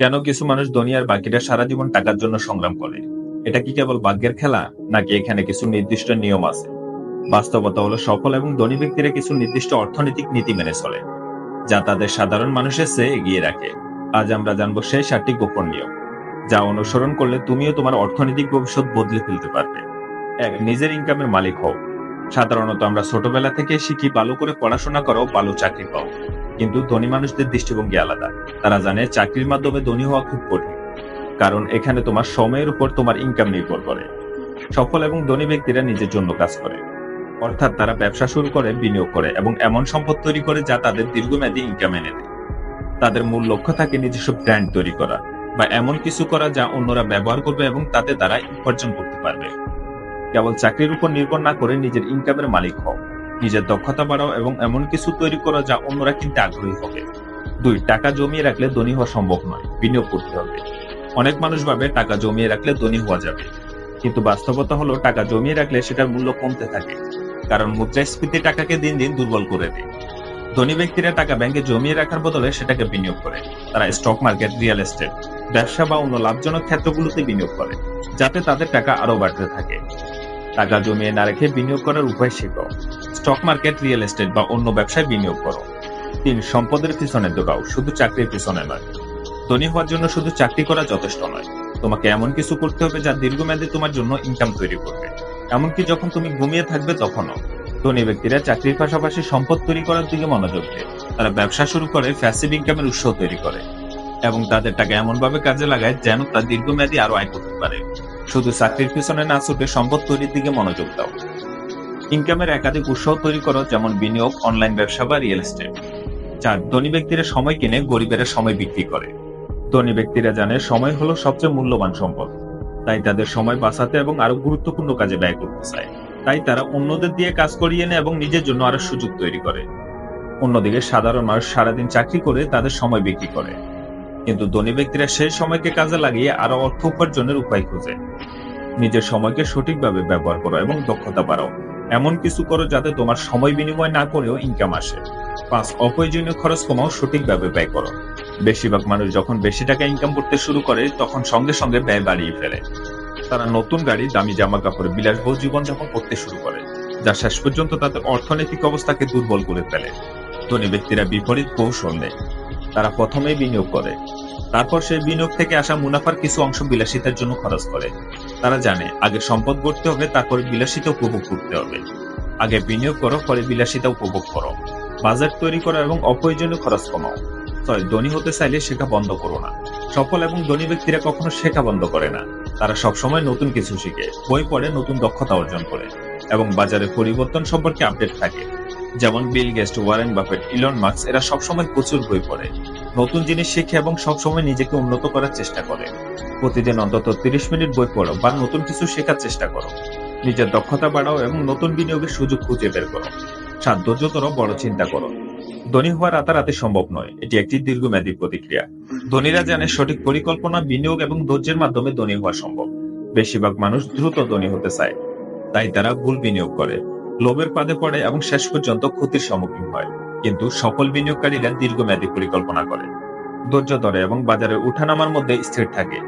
কেন কিছু মানুষ ধনী আর বাকিরা সারা জীবন টাকার জন্য সংগ্রাম করে? এটা কি কেবল ভাগ্যের খেলা, নাকি এখানে কিছু নির্দিষ্ট নিয়ম আছে? বাস্তবতা হলো সফল এবং ধনী ব্যক্তিরা কিছু নির্দিষ্ট অর্থনৈতিক নীতি মেনে চলে, যা তাদের সাধারণ মানুষের চেয়ে এগিয়ে রাখে। আজ আমরা জানব সেই সাতটি গোপন নিয়ম, যা অনুসরণ করলে তুমিও তোমার অর্থনৈতিক ভবিষ্যৎ বদলে ফেলতে পারবে। এক, নিজের ইনকামের মালিক হও। সাধারণত আমরা ছোটবেলা থেকে শিখি ভালো করে পড়াশোনা করো, ভালো চাকরি পাও। কিন্তু ধনী মানুষদের দৃষ্টিভঙ্গি আলাদা। তারা জানে চাকরির মাধ্যমে ধনী হওয়া খুব কঠিন। কারণ এখানে তোমার সময়ের উপর তোমার ইনকাম নির্ভর করে। সফল এবং ধনী ব্যক্তিরা নিজের জন্য কাজ করে। অর্থাৎ তারা ব্যবসা শুরু করে, বিনিয়োগ করে এবং এমন সম্পদ তৈরি করে যা তাদের দীর্ঘমেয়াদী ইনকাম এনে দেয়। তাদের মূল লক্ষ্য থাকে নিজস্ব ব্র্যান্ড তৈরি করা বা এমন কিছু করা যা অন্যরা ব্যবহার করবে এবং তাতে তারা উপার্জন করতে পারবে। কেবল চাকরির উপর নির্ভর না করে নিজের ইনকামের মালিক হও। নিজের দক্ষতা বাড়াও এবং এমন কিছু তৈরি করো যা অন্যরা কিনতে আগ্রহী হবে। দুই, টাকা জমিয়ে রাখলে ধনী হওয়া সম্ভব নয়, বিনিয়োগ করতে হবে। অনেক মানুষ ভাবে টাকা জমিয়ে রাখলে ধনী হওয়া যাবে। কিন্তু বাস্তবতা হলো টাকা জমিয়ে রাখলে সেটার মূল্য কমতে থাকে। কারণ মুদ্রাস্ফীতি টাকাকে দিন দিন দুর্বল করে দেয়। ধনী ব্যক্তিরা টাকা ব্যাংকে জমিয়ে রাখার বদলে সেটাকে বিনিয়োগ করে। তারা স্টক মার্কেট রিয়েল এস্টেট ব্যবসা বা অন্য লাভজনক ক্ষেত্রগুলোতে বিনিয়োগ করে, যাতে তাদের টাকা আরও বাড়তে থাকে। টাকা জমিয়ে না রেখে বিনিয়োগ করার উপায় শেখো স্টক মার্কেট, রিয়েল এস্টেট বা অন্য ব্যবসায় বিনিয়োগ করো। তিন, সম্পদের পিছনে দৌড়াও শুধু চাকরির পিছনে নয়। ধনী হওয়ার জন্য শুধু চাকরি করা যথেষ্ট নয়। তোমাকে এমন কিছু করতে হবে যা দীর্ঘমেয়াদে তোমার জন্য ইনকাম তৈরি করবে। এমনকি যখন তুমি ঘুমিয়ে থাকবে তখনও। ধনী ব্যক্তিরা চাকরির পাশাপাশি সম্পদ তৈরি করার দিকে মনোযোগ দেয়। তারা ব্যবসা শুরু করে ফ্যাসিভ ইনকামের উৎস তৈরি করে। এবং তাদের টাকা এমন ভাবে কাজে লাগায় যেন তা দীর্ঘমেয়াদী আরও আয় করতে পারে। শুধু চাকরির পিছনে না ছুটে সম্পদ তৈরির দিকে মনোযোগ দাও। ইনকামের একাধিক উৎস তৈরি করো, যেমন বিনিয়োগ, অনলাইন ব্যবসা বা রিয়েল এস্টেট। চার, ধনী ব্যক্তিরা সময় কিনে গরিবেরা সময় বিক্রি করে। ধনী ব্যক্তিরা জানে সময় হলো সবচেয়ে মূল্যবান সম্পদ। তাই তাদের সময় বাঁচাতে এবং আরও গুরুত্বপূর্ণ কাজে ব্যয় করতে চায়। তাই তারা অন্যদের দিয়ে কাজ করিয়ে নেয় এবং নিজের জন্য আরও সুযোগ তৈরি করে। অন্যদিকে সাধারণ মানুষ সারাদিন চাকরি করে তাদের সময় বিক্রি করে। কিন্তু ধনী ব্যক্তিরা সেই সময়কে কাজে লাগিয়ে আরও অর্থ উপার্জনের উপায় খোঁজে। নিজের সময়কে সঠিকভাবে ব্যবহার করো এবং দক্ষতা বাড়াও। এমন কিছু করো যাতে তোমার সময় বিনিময় না করেও ইনকাম আসে। পাঁচ, অপ্রয়োজনীয় খরচ কমাও, সঠিকভাবে ব্যয় করো। বেশিরভাগ মানুষ যখন বেশি টাকা ইনকাম করতে শুরু করে, তখন সঙ্গে সঙ্গে ব্যয় বাড়িয়ে ফেলে। তারা নতুন গাড়ি, দামি জামা কাপড়ে বিলাসবহুল জীবনযাপন করতে শুরু করে, যা শেষ পর্যন্ত তাদের অর্থনৈতিক অবস্থাকে দুর্বল করে ফেলে। ধনী ব্যক্তিরা বিপরীত কৌশল নেয়। তারা প্রথমেই বিনিয়োগ করে। তারপর সেই বিনিয়োগ থেকে আসা মুনাফার কিছু অংশ বিলাসিতার জন্য খরচ করে। তারা জানে, আগে সম্পদ গড়তে হবে, তারপরে বিলাসিতা উপভোগ করতে হবে। আগে বিনিয়োগ করো, পরে বিলাসিতা উপভোগ করো। বাজেট তৈরি করো এবং অপ্রয়োজনীয় খরচ কমাও। ছয় ধনী হতে চাইলে শেখা বন্ধ করো না। সফল এবং ধনী ব্যক্তিরা কখনো শেখা বন্ধ করে না। তারা সবসময় নতুন কিছু শিখে। বই পড়ে, নতুন দক্ষতা অর্জন করে এবং বাজারে পরিবর্তন সম্পর্কে আপডেট থাকে। যেমন বিল গেস্ট ওয়ারেন বাফেট, ইলন মার্কস এরা সবসময় প্রচুর বই পড়ে। নতুন জিনিস শিখে এবং সবসময় নিজেকে উন্নত করার চেষ্টা করে। প্রতিদিন অন্তত তিরিশ মিনিট বই পড়ো বা নতুন কিছু শেখার চেষ্টা করো। নিজের দক্ষতা বাড়াও এবং নতুন বিনিয়োগের সুযোগ খুঁজে বের করো। সাত ধৈর্যতর বড় চিন্তা করো। ধনী হওয়া রাতারাতি সম্ভব নয়, এটি একটি দীর্ঘমেয়াদী প্রতিক্রিয়া। ধনীরা জানে সঠিক পরিকল্পনা, বিনিয়োগ এবং ধৈর্যের মাধ্যমে ধনী হওয়া সম্ভব। বেশিরভাগ মানুষ দ্রুত ধনী হতে চায়, তাই তারা ভুল বিনিয়োগ করে। লোভের পাদে পড়ে এবং শেষ পর্যন্ত ক্ষতির সম্মুখীন হয়। কিন্তু সফল বিনিয়োগকারীরা দীর্ঘমেয়াদী পরিকল্পনা করে ধৈর্য ধরে এবং বাজারের উঠানামার মধ্যে স্থির থাকে।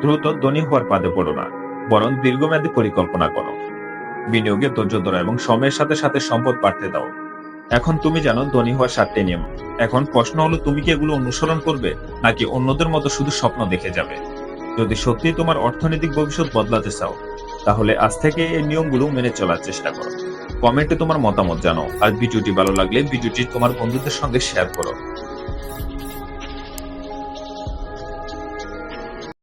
দ্রুত ধনী হওয়ার পাদে পড়ো না, বরং দীর্ঘমেয়াদী পরিকল্পনা করো। বিনিয়োগে ধৈর্য ধরো এবং সময়ের সাথে সাথে সম্পদ বাড়তে দাও। এখন তুমি জানো ধনী হওয়ার সাতটি নিয়ম। এখন প্রশ্ন হলো, তুমি কি এগুলো অনুসরণ করবে, নাকি অন্যদের মতো শুধু স্বপ্ন দেখে যাবে? যদি সত্যি তোমার অর্থনৈতিক ভবিষ্যৎ বদলাতে চাও, তাহলে আজ থেকে এই নিয়মগুলো মেনে চলার চেষ্টা করো। কমেন্টে তোমার মতামত জানো আর ভিডিওটি ভালো লাগলে ভিডিওটি তোমার বন্ধুদের সঙ্গে শেয়ার করো।